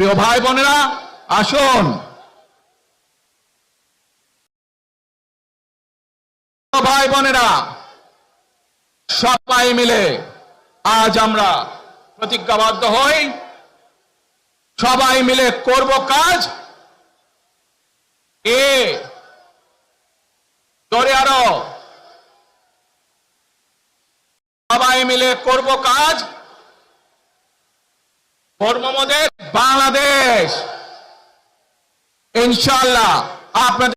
প্রিয় ভাই বোনেরা, আসুন। ভাই বোনেরা, সবাই মিলে আজ আমরা প্রতিজ্ঞাবদ্ধ হই। সবাই মিলে করব কাজ। এ জোরে আরও। সবাই মিলে করব কাজ। কর্মমদের বাংলাদেশ। ইনশাল্লাহ আপনাদের